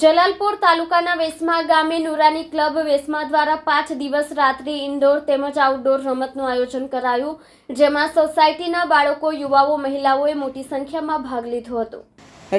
જલાલપોર તાલુકાના વેસમા ગામે નુરાની ક્લબ વેસમા દ્વારા પાંચ દિવસ રાત્રિ ઇન્ડોર તેમજ આઉટડોર રમતનું આયોજન કરાયું, જેમાં સોસાયટીના બાળકો, યુવાઓ, મહિલાઓએ મોટી સંખ્યામાં ભાગ લીધો હતો.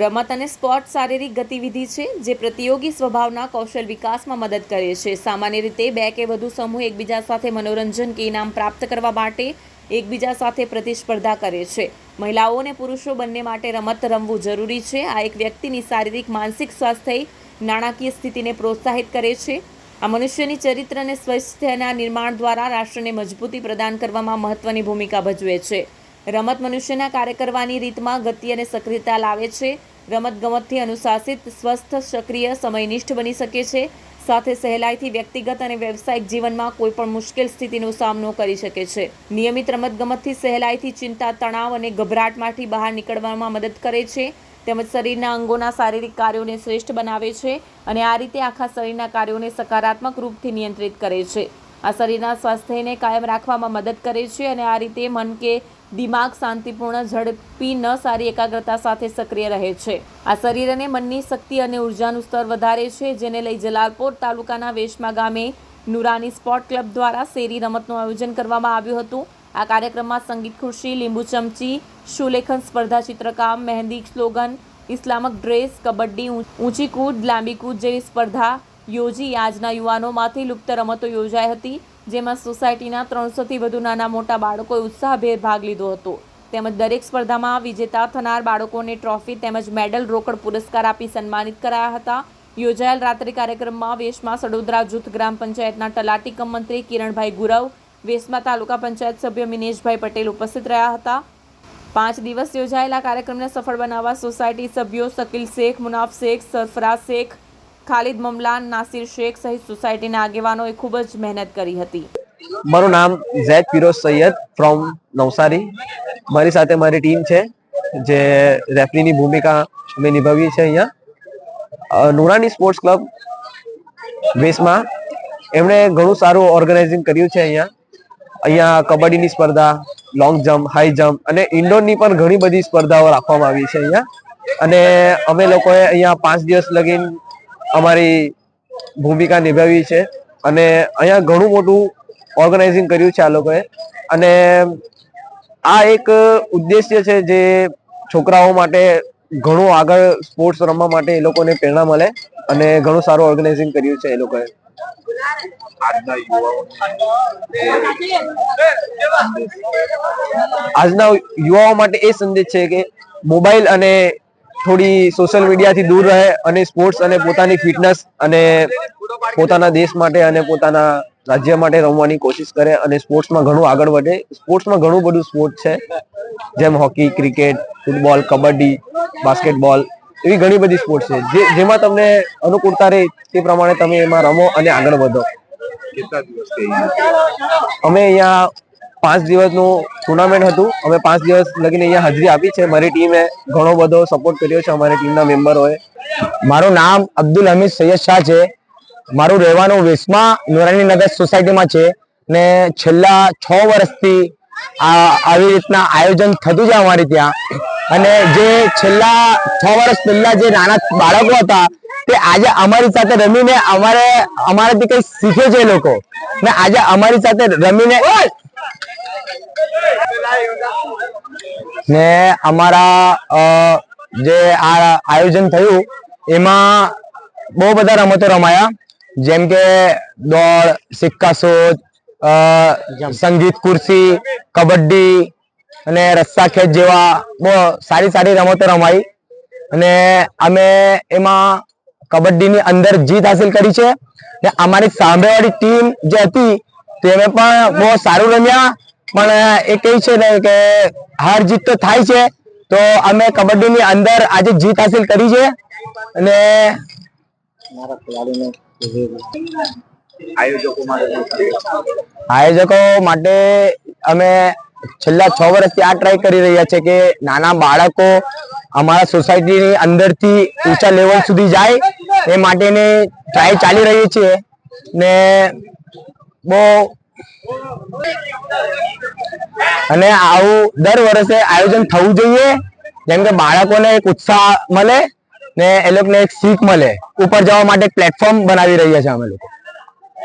રમત અને સ્પોર્ટ શારીરિક ગતિવિધિ છે, જે પ્રતિયોગી સ્વભાવના કૌશલ વિકાસમાં મદદ કરે છે. સામાન્ય રીતે બે કે વધુ સમૂહ એકબીજા સાથે મનોરંજન કે ઇનામ પ્રાપ્ત કરવા માટે એકબીજા સાથે પ્રતિસ્પર્ધા કરે છે. મહિલાઓ અને પુરુષો બંને માટે રમત રમવું જરૂરી છે. આ એક વ્યક્તિની શારીરિક, માનસિક સ્વાસ્થ્ય નાણાકીય સ્થિતિને પ્રોત્સાહિત કરે છે. આ મનુષ્યની ચરિત્ર અને સ્વાસ્થ્યના નિર્માણ દ્વારા રાષ્ટ્રને મજબૂતી પ્રદાન કરવામાં મહત્વની ભૂમિકા ભજવે છે. રમત મનુષ્યના કાર્ય કરવાની રીતમાં ગતિ અને સક્રિયતા લાવે છે. રમત ગમતથી અનુશાસિત, સ્વસ્થ, સક્રિય, સમયનિષ્ઠ બની શકે છે. સાથે સહેલાઈથી વ્યક્તિગત અને વ્યવસાયિક જીવનમાં કોઈ પણ મુશ્કેલ સ્થિતિનો સામનો કરી શકે છે. નિયમિત રમતગમતથી સહેલાઈથી ચિંતા, તણાવ અને ગભરાટમાંથી બહાર નીકળવામાં મદદ કરે છે. તેમજ શરીરના અંગોના શારીરિક કાર્યોને શ્રેષ્ઠ બનાવે છે અને આ રીતે આખા શરીરના કાર્યોને સકારાત્મક રૂપથી નિયંત્રિત કરે છે. આ શરીરના સ્વાસ્થ્યને કાયમ રાખવામાં મદદ કરે છે અને આ રીતે મન કે દિમાગ શાંતિપૂર્ણ, ઝડપી, ન સારી એકાગ્રતા સાથે સક્રિય રહે છે. આ શરીર અને મનની શક્તિ અને ઉર્જાનું સ્તર વધારે છે, જેને લઈ જલાલપોર તાલુકાના વેશમા ગામે નુરાની સ્પોર્ટ ક્લબ દ્વારા શેરી રમતનું આયોજન કરવામાં આવ્યું હતું. આ કાર્યક્રમમાં સંગીત ખુરશી, લીંબુ ચમચી શુલેખન સ્પર્ધા ચિત્રકામ, mehndi slogan, Islamic dress, kabaddi ઊંચી કૂદ, લાંબી કૂદ જેવી સ્પર્ધા યોજી આજના યુવાનોમાંથી લુપ્ત રમતો યોજાઈ હતી, જેમાં સોસાયટીના ત્રણસોથી વધુ નાના મોટા બાળકોએ ઉત્સાહભેર ભાગ લીધો હતો. તેમજ દરેક સ્પર્ધામાં વિજેતા થનાર બાળકોને ટ્રોફી તેમજ મેડલ રોકડ પુરસ્કાર આપી સન્માનિત કરાયા હતા. યોજાયેલ રાત્રિ કાર્યક્રમમાં વેશમાં સડોદરા જૂથ ગ્રામ પંચાયતના તલાટી કમ મંત્રી કિરણભાઈ ગુરવ, વેશમાં તાલુકા પંચાયત સભ્ય મિનેશભાઈ પટેલ ઉપસ્થિત રહ્યા હતા. પાંચ દિવસ યોજાયેલા કાર્યક્રમને સફળ બનાવવા સોસાયટી સભ્યો શકીલ શેખ, મુનાફ શેખ, સરફરાઝ શેખ ખાલિદ મમલાન, નાસિર શેખ સહિત સોસાયટીના આગેવાનોએ ખૂબ જ મહેનત કરી હતી. મારું નામ ઝેદ ફિરોઝ સૈયદ ફ્રોમ નવસારી. મારી સાથે મારી ટીમ છે, જે રેફરીની ભૂમિકા અમે નિભાવીએ છીએ અહીંયા. નુરાની સ્પોર્ટ્સ ક્લબ વેસમાં એમણે ઘણું સારું ઓર્ગેનાઇઝિંગ કર્યું છે અહીંયા. અહીંયા કબડ્ડીની સ્પર્ધા લોંગ જમ્પ હાઈ જમ્પ અને ઇન્ડોરની પણ ઘણી બધી સ્પર્ધાઓ રાખવામાં આવી છે અહીંયા. અને અમે લોકોએ અહીંયા પાંચ દિવસ લગીન અમારી ભૂમિકા નિભાવી છે. અને અહીંયા ઘણું મોટું ઓર્ગેનાઇઝિંગ કર્યું છે આ લોકોએ. અને આ એક ઉદ્દેશ્ય છે જે છોકરાઓ માટે ઘણું આગળ સ્પોર્ટ્સ રમવા માટે એ લોકોને પ્રેરણા મળે અને ઘણું સારું ઓર્ગેનાઇઝિંગ કર્યું છે એ લોકોએ. આજના યુવાઓ માટે એ સંદેશ છે કે મોબાઈલ અને થોડી સોશિયલ મીડિયાથી દૂર રહે અને સ્પોર્ટ્સ અને પોતાની ફિટનેસ અને પોતાના દેશ માટે અને પોતાના રાજ્ય માટે રમવાની કોશિશ કરે અને સ્પોર્ટ્સમાં ઘણું આગળ વધે. સ્પોર્ટ્સમાં ઘણું બધું સ્પોર્ટ છે. જેમ hockey cricket football kabaddi basketball એવી ઘણી બધી સ્પોર્ટ્સ છે. જે જેમાં તમને અનુકૂળતા રહે તે પ્રમાણે તમે એમાં રમો અને આગળ વધો. અમે અહીંયા પાંચ દિવસનું ટુર્નામેન્ટ હતું. અમે પાંચ દિવસ લગીને અહીંયા હાજરી આપી છે. મારી ટીમે ઘણો બધો સપોર્ટ કર્યો છે અમારી ટીમના મેમ્બરોએ મારું નામ અબ્દુલ હમીદ સૈયદ શાહ છે. મારું રહેવાનું વેસમા નોરાણીનગર સોસાયટીમાં છે ને છેલ્લા છ વર્ષથી આવી રીતના આયોજન થતું છે અમારે ત્યાં. અને જે છેલ્લા છ વર્ષ પહેલા જે નાના બાળકો હતા, તે આજે અમારી સાથે રમીને અમારે, અમારાથી કંઈ શીખે છે લોકો. ને આજે અમારી સાથે રમીને ને અમારા જે આ આયોજન થયું, એમાં બહુ બધા રમતો રમાયા. જેમ કે દોડ, સિક્કા શોધ સંગીત ખુરશી કબડ્ડી અને રસ્સા ખેત જેવા બહુ સારી સારી રમતો રમાઈ. અને અમે એમાં કબડ્ડીની અંદર જીત હાસિલ કરી છે. ને અમારી સામેવાળી ટીમ જે હતી તેને પણ બહુ સારું રમ્યા. પણ એ કહે છે ને કે હાર જીત તો થાય છે. તો અમે કબડ્ડીની અંદર આજે જીત હાસિલ કરી છે. અને આયોજકો માટે અમે છેલ્લા છ વર્ષથી આ ટ્રાય કરી રહ્યા છે કે નાના બાળકો અમારા સોસાયટીની અંદરથી ઊંચા લેવલ સુધી જાય. એ માટેની ટ્રાય ચાલી રહી છે. ને બહુ. અને આવું દર વર્ષે આયોજન થવું જોઈએ. જેમ કે બાળકોને એક ઉત્સાહ મળે ને એ લોકોને એક શીખ મળે. ઉપર જવા માટે પ્લેટફોર્મ બનાવી રહ્યા છે અમે લોકો.